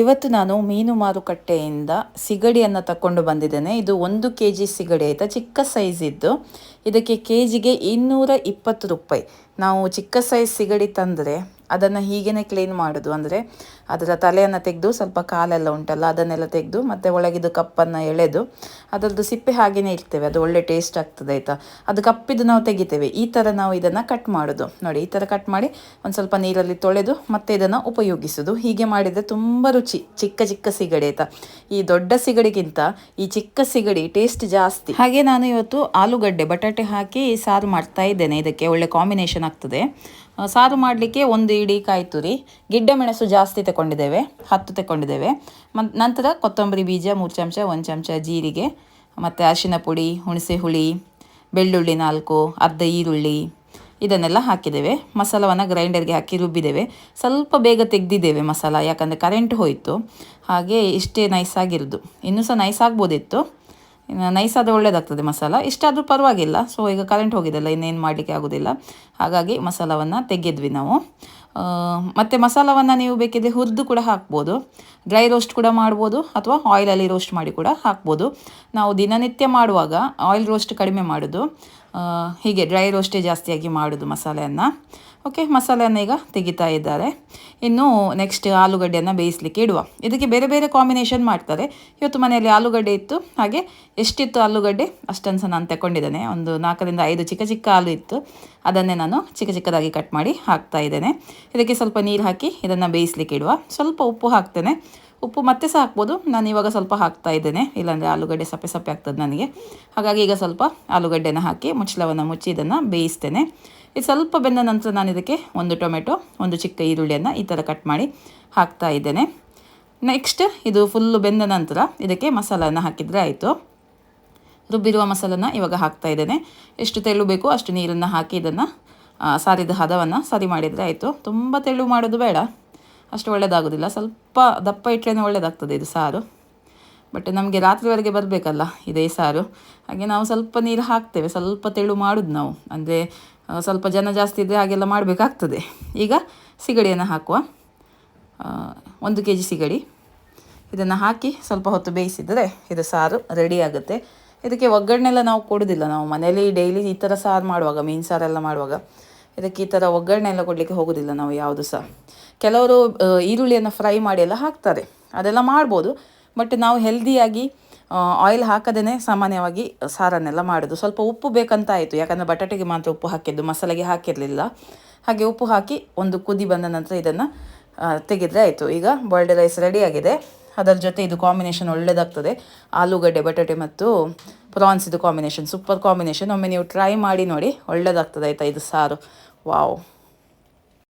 ಇವತ್ತು ನಾನು ಮೀನು ಮಾರುಕಟ್ಟೆಯಿಂದ ಸಿಗಡಿಯನ್ನು ತಕೊಂಡು ಬಂದಿದ್ದೇನೆ. ಇದು ಒಂದು ಕೆ ಜಿ ಸಿಗಡಿ ಆಯಿತಾ, ಚಿಕ್ಕ ಸೈಜಿದ್ದು ಇದಕ್ಕೆ ಕೆ ಜಿಗೆ ಇನ್ನೂರ ಇಪ್ಪತ್ತು ರೂಪಾಯಿ. ನಾವು ಚಿಕ್ಕ ಸೈಜ್ ಸಿಗಡಿ ತಂದರೆ ಅದನ್ನು ಹೀಗೇ ಕ್ಲೀನ್ ಮಾಡೋದು. ಅಂದರೆ ಅದರ ತಲೆಯನ್ನು ತೆಗೆದು ಸ್ವಲ್ಪ ಕಾಲೆಲ್ಲ ಉಂಟಲ್ಲ, ಅದನ್ನೆಲ್ಲ ತೆಗೆದು ಮತ್ತು ಒಳಗಿದ್ದು ಕಪ್ಪನ್ನು ಎಳೆದು ಅದರದ್ದು ಸಿಪ್ಪೆ ಹಾಗೆಯೇ ಇರ್ತೇವೆ ಅದು ಒಳ್ಳೆ ಟೇಸ್ಟ್ ಆಗ್ತದೆ ಆಯಿತಾ? ಅದು ಕಪ್ಪಿದ್ದು ನಾವು ತೆಗಿತೇವೆ. ಈ ಥರ ನಾವು ಇದನ್ನು ಕಟ್ ಮಾಡೋದು. ನೋಡಿ, ಈ ಥರ ಕಟ್ ಮಾಡಿ ಒಂದು ಸ್ವಲ್ಪ ನೀರಲ್ಲಿ ತೊಳೆದು ಮತ್ತೆ ಇದನ್ನು ಉಪಯೋಗಿಸೋದು. ಹೀಗೆ ಮಾಡಿದರೆ ತುಂಬ ರುಚಿ. ಚಿಕ್ಕ ಚಿಕ್ಕ ಸಿಗಡಿ ಆಯಿತಾ? ಈ ದೊಡ್ಡ ಸಿಗಡಿಗಿಂತ ಈ ಚಿಕ್ಕ ಸಿಗಡಿ ಟೇಸ್ಟ್ ಜಾಸ್ತಿ. ಹಾಗೆ ನಾನು ಇವತ್ತು ಆಲೂಗಡ್ಡೆ, ಬಟಾಟೆ ಹಾಕಿ ಸಾರು ಮಾಡ್ತಾ ಇದ್ದೇನೆ. ಇದಕ್ಕೆ ಒಳ್ಳೆ ಕಾಂಬಿನೇಷನ್ ಆಗ್ತದೆ ಸಾರು ಮಾಡಲಿಕ್ಕೆ ಒಂದು ಇಡೀ ಕಾಯಿ ತುರಿ, ಗಿಡ್ಡ ಮೆಣಸು ಜಾಸ್ತಿ ತಗೊಂಡಿದ್ದೇವೆ ಹತ್ತು ತಗೊಂಡಿದ್ದೇವೆ ಮತ್ತು ನಂತರ ಕೊತ್ತಂಬರಿ ಬೀಜ, ಮೂರು ಚಮಚ, ಒಂದು ಚಮಚ ಜೀರಿಗೆ, ಮತ್ತು ಅರಿಶಿನ ಪುಡಿ, ಹುಣಸೆ ಹುಳಿ, ಬೆಳ್ಳುಳ್ಳಿ ನಾಲ್ಕು, ಅರ್ಧ ಈರುಳ್ಳಿ ಇದನ್ನೆಲ್ಲ ಹಾಕಿದ್ದೇವೆ. ಮಸಾಲವನ್ನು ಗ್ರೈಂಡರ್ಗೆ ಹಾಕಿ ರುಬ್ಬಿದ್ದೇವೆ. ಸ್ವಲ್ಪ ಬೇಗ ತೆಗೆದಿದ್ದೇವೆ ಮಸಾಲ, ಯಾಕಂದರೆ ಕರೆಂಟ್ ಹೋಯಿತು. ಹಾಗೆ ಇಷ್ಟೇ ನೈಸ್ ಆಗಿರೋದು. ಇನ್ನೂ ಸಹ ನೈಸ್ ಆಗ್ಬೋದಿತ್ತು. ಇನ್ನು ನೈಸ್ ಆದರೆ ಒಳ್ಳೇದಾಗ್ತದೆ ಮಸಾಲ. ಇಷ್ಟಾದರೂ ಪರವಾಗಿಲ್ಲ. ಸೊ ಈಗ ಕರೆಂಟ್ ಹೋಗಿದೆಲ್ಲ ಇನ್ನೇನು ಮಾಡಲಿಕ್ಕೆ ಆಗೋದಿಲ್ಲ. ಹಾಗಾಗಿ ಮಸಾಲವನ್ನು ತೆಗೆದ್ವಿ ನಾವು. ಮತ್ತು ಮಸಾಲವನ್ನು ನೀವು ಬೇಕಿದ್ರೆ ಹುರಿದು ಕೂಡ ಹಾಕ್ಬೋದು. ಡ್ರೈ ರೋಸ್ಟ್ ಕೂಡ ಮಾಡ್ಬೋದು ಅಥವಾ ಆಯಿಲಲ್ಲಿ ರೋಸ್ಟ್ ಮಾಡಿ ಕೂಡ ಹಾಕ್ಬೋದು. ನಾವು ದಿನನಿತ್ಯ ಮಾಡುವಾಗ ಆಯಿಲ್ ರೋಸ್ಟ್ ಕಡಿಮೆ ಮಾಡೋದು. ಹೀಗೆ ಡ್ರೈ ರೋಸ್ಟೇ ಜಾಸ್ತಿಯಾಗಿ ಮಾಡೋದು ಮಸಾಲೆಯನ್ನು. ಓಕೆ ಮಸಾಲೆಯನ್ನು ಈಗ ತೆಗಿತಾ ಇದ್ದಾರೆ. ಇನ್ನು ನೆಕ್ಸ್ಟ್ ಆಲೂಗಡ್ಡೆಯನ್ನು ಬೇಯಿಸಲಿಕ್ಕೆ ಇಡುವ. ಇದಕ್ಕೆ ಬೇರೆ ಬೇರೆ ಕಾಂಬಿನೇಷನ್ ಮಾಡ್ತಾರೆ. ಇವತ್ತು ಮನೆಯಲ್ಲಿ ಆಲೂಗಡ್ಡೆ ಇತ್ತು. ಹಾಗೆ ಎಷ್ಟಿತ್ತು ಆಲೂಗಡ್ಡೆ? ಅಷ್ಟನ್ನು ಸಹ ನಾನು ತಗೊಂಡಿದ್ದೇನೆ ಒಂದು ನಾಲ್ಕರಿಂದ ಐದು ಚಿಕ್ಕ ಚಿಕ್ಕ ಆಲೂ ಇತ್ತು. ಅದನ್ನೇ ನಾನು ಚಿಕ್ಕ ಚಿಕ್ಕದಾಗಿ ಕಟ್ ಮಾಡಿ ಹಾಕ್ತಾ ಇದ್ದೇನೆ. ಇದಕ್ಕೆ ಸ್ವಲ್ಪ ನೀರು ಹಾಕಿ ಇದನ್ನು ಬೇಯಿಸಲಿಕ್ಕೆ ಇಡುವ. ಸ್ವಲ್ಪ ಉಪ್ಪು ಹಾಕ್ತೇನೆ. ಉಪ್ಪು ಮತ್ತೆ ಸಹ ಹಾಕ್ಬೋದು. ನಾನು ಇವಾಗ ಸ್ವಲ್ಪ ಹಾಕ್ತಾ ಇದ್ದೇನೆ. ಇಲ್ಲಾಂದರೆ ಆಲೂಗಡ್ಡೆ ಸಪ್ಪೆ ಸಪ್ಪೆ ಆಗ್ತದೆ ನನಗೆ. ಹಾಗಾಗಿ ಈಗ ಸ್ವಲ್ಪ ಆಲೂಗಡ್ಡೆನ ಹಾಕಿ ಮುಚ್ಚಳವನ್ನು ಮುಚ್ಚಿ ಇದನ್ನು ಬೇಯಿಸ್ತೇನೆ. ಇದು ಸ್ವಲ್ಪ ಬೆಂದ ನಂತರ ನಾನು ಇದಕ್ಕೆ ಒಂದು ಟೊಮೆಟೊ, ಒಂದು ಚಿಕ್ಕ ಈರುಳ್ಳಿಯನ್ನು ಈ ಥರ ಕಟ್ ಮಾಡಿ ಹಾಕ್ತಾ ಇದ್ದೇನೆ. ನೆಕ್ಸ್ಟ್ ಇದು ಫುಲ್ಲು ಬೆಂದ ನಂತರ ಇದಕ್ಕೆ ಮಸಾಲಾನ ಹಾಕಿದರೆ ಆಯಿತು. ರುಬ್ಬಿರುವ ಮಸಾಲನ ಇವಾಗ ಹಾಕ್ತಾ ಇದ್ದೇನೆ. ಎಷ್ಟು ತೆಳು ಬೇಕೋ ಅಷ್ಟು ನೀರನ್ನು ಹಾಕಿ ಇದನ್ನು ಸಾರಿದ ಹದವನ್ನು ಸರಿ ಮಾಡಿದರೆ ಆಯಿತು. ತುಂಬ ತೆಳು ಮಾಡೋದು ಬೇಡ. ಅಷ್ಟು ಒಳ್ಳೆಯದಾಗೋದಿಲ್ಲ ಸ್ವಲ್ಪ ದಪ್ಪ ಇಟ್ಟರೆ ಒಳ್ಳೆಯದಾಗ್ತದೆ ಇದು ಸಾರು. ಬಟ್ ನಮಗೆ ರಾತ್ರಿವರೆಗೆ ಬರಬೇಕಲ್ಲ ಇದೇ ಸಾರು. ಹಾಗೆ ನಾವು ಸ್ವಲ್ಪ ನೀರು ಹಾಕ್ತೇವೆ. ಸ್ವಲ್ಪ ತೆಳು ಮಾಡೋದು ನಾವು. ಅಂದರೆ ಸ್ವಲ್ಪ ಜನ ಜಾಸ್ತಿ ಇದ್ದರೆ ಹಾಗೆಲ್ಲ ಮಾಡಬೇಕಾಗ್ತದೆ. ಈಗ ಸಿಗಡಿಯನ್ನು ಹಾಕುವ. ಒಂದು ಕೆ ಜಿ ಸಿಗಡಿ. ಇದನ್ನು ಹಾಕಿ ಸ್ವಲ್ಪ ಹೊತ್ತು ಬೇಯಿಸಿದರೆ ಇದು ಸಾರು ರೆಡಿ ಆಗುತ್ತೆ. ಇದಕ್ಕೆ ಒಗ್ಗರಣೆಲ್ಲ ನಾವು ಕೊಡೋದಿಲ್ಲ. ನಾವು ಮನೇಲಿ ಡೈಲಿ ಈ ಥರ ಸಾರು ಮಾಡುವಾಗ, ಮೀನು ಸಾರೆಲ್ಲ ಮಾಡುವಾಗ ಇದಕ್ಕೆ ಈ ಥರ ಒಗ್ಗರಣೆ ಎಲ್ಲ ಕೊಡಲಿಕ್ಕೆ ಹೋಗೋದಿಲ್ಲ ನಾವು ಯಾವುದು ಸಹ. ಕೆಲವರು ಈರುಳ್ಳಿಯನ್ನು ಫ್ರೈ ಮಾಡಿ ಎಲ್ಲ ಹಾಕ್ತಾರೆ. ಅದೆಲ್ಲ ಮಾಡ್ಬೋದು. ಬಟ್ ನಾವು ಹೆಲ್ದಿಯಾಗಿ ಆಯಿಲ್ ಹಾಕದೇ ಸಾಮಾನ್ಯವಾಗಿ ಸಾರನ್ನೆಲ್ಲ ಮಾಡೋದು. ಸ್ವಲ್ಪ ಉಪ್ಪು ಬೇಕಂತ ಆಯಿತು ಯಾಕಂದರೆ ಬಟಾಟೆಗೆ ಮಾತ್ರ ಉಪ್ಪು ಹಾಕಿದ್ದು, ಮಸಾಲೆಗೆ ಹಾಕಿರಲಿಲ್ಲ. ಹಾಗೆ ಉಪ್ಪು ಹಾಕಿ ಒಂದು ಕುದಿ ಬಂದ ನಂತರ ಇದನ್ನು ತೆಗೆದರೆ ಆಯಿತು. ಈಗ ಬಾಯ್ಲ್ಡ್ ರೈಸ್ ರೆಡಿಯಾಗಿದೆ ಅದರ ಜೊತೆ ಇದು ಕಾಂಬಿನೇಷನ್ ಒಳ್ಳೆಯದಾಗ್ತದೆ ಆಲೂಗಡ್ಡೆ, ಬಟಾಟೆ ಮತ್ತು ಪ್ರಾನ್ಸ್ ಇದು ಕಾಂಬಿನೇಷನ್ ಸೂಪರ್ ಕಾಂಬಿನೇಷನ್ ಒಮ್ಮೆ ನೀವು ಟ್ರೈ ಮಾಡಿ ನೋಡಿ ಒಳ್ಳೆಯದಾಗ್ತದೆ ಆಯಿತಾ ಇದು ಸಾರು. ವಾವ್